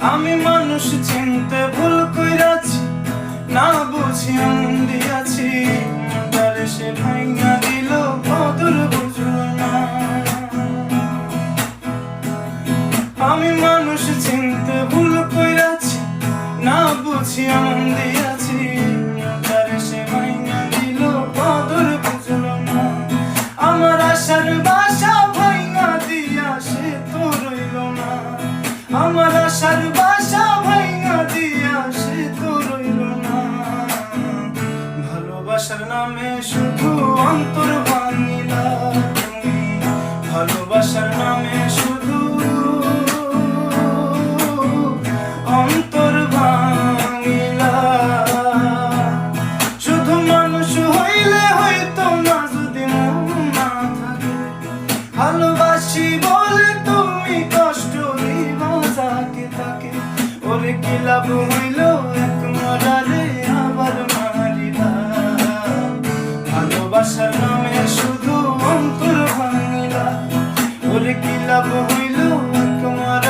আমি মানুষ চিনতে ভুল কইরাছি, না বুঝি দিয়াছি। তারে সে ভাইয়া দিল কদর বুঝলো আমি মানুষ চিনতে ভুল কইরাছি, না বুঝি দিয়াছি। তারে সে ভাইয়া দিল কদর বুঝলো না। আমার আশার বাসা আমার আশার বাসা ভাইয়া দিয়া সে তো রইল না। ভালোবাসার নামে শুধু অন্তর ভাঙিলা ভালোবাসার নামে শুধু অন্তর ভাঙিলা। শুধু মানুষ হইলে হয়তো না যদি না থাকে। তোরে কি লাভ হইল? এক মরারে আবার মারিলা ভালোবাসার নামে শুধু অন্তর ভাঙিলা তোরে কি লাভ হইল? এক মরা